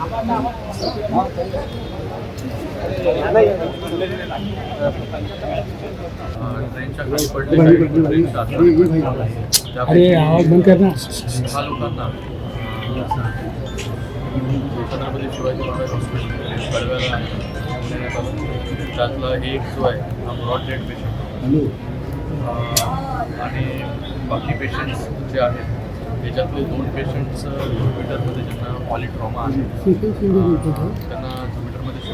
아빠 나와 अरे आवाज़ बंद कर ना। लोकांना छत्रपती शिवाजी महाराज हॉस्पिटल त्यातला एक जो आहे हा ब्रॉड डेड पेशंट आणि बाकी पेशंट्स जे आहेत त्याच्यातले दोन पेशंट्स ज्युपिटरमध्ये ज्यांना पॉलिट्रॉमा आहे त्यांना